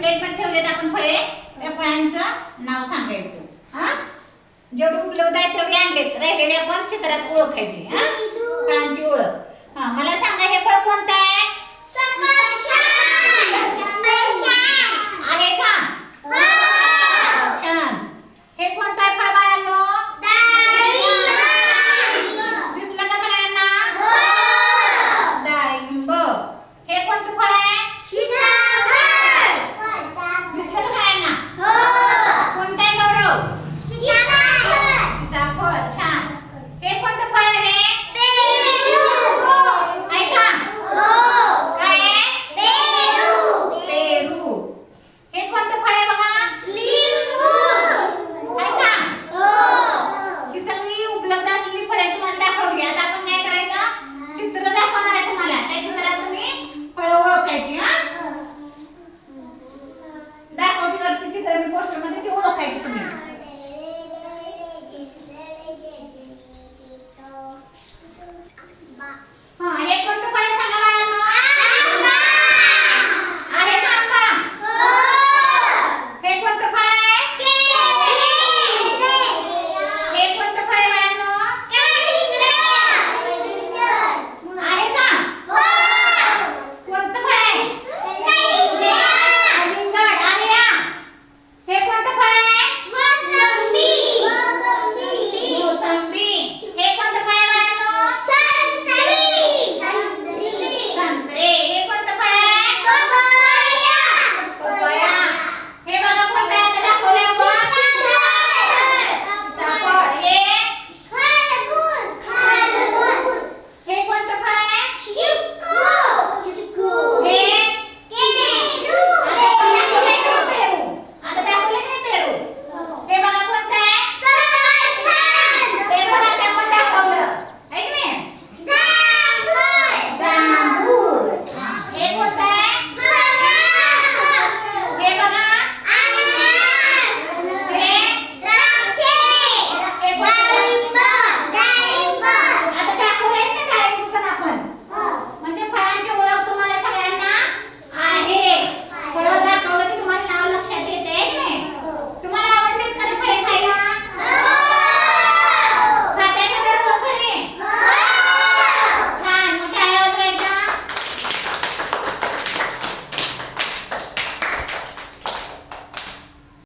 Plate पण ठेवलेत आपण फळे. त्या फळांचं नाव सांगायचं. हा? जेवढे उपलब्ध आहे तेवढे आणलेत. राहिलेले आपण चित्रात ओळखायची हा? फळांची ओळख.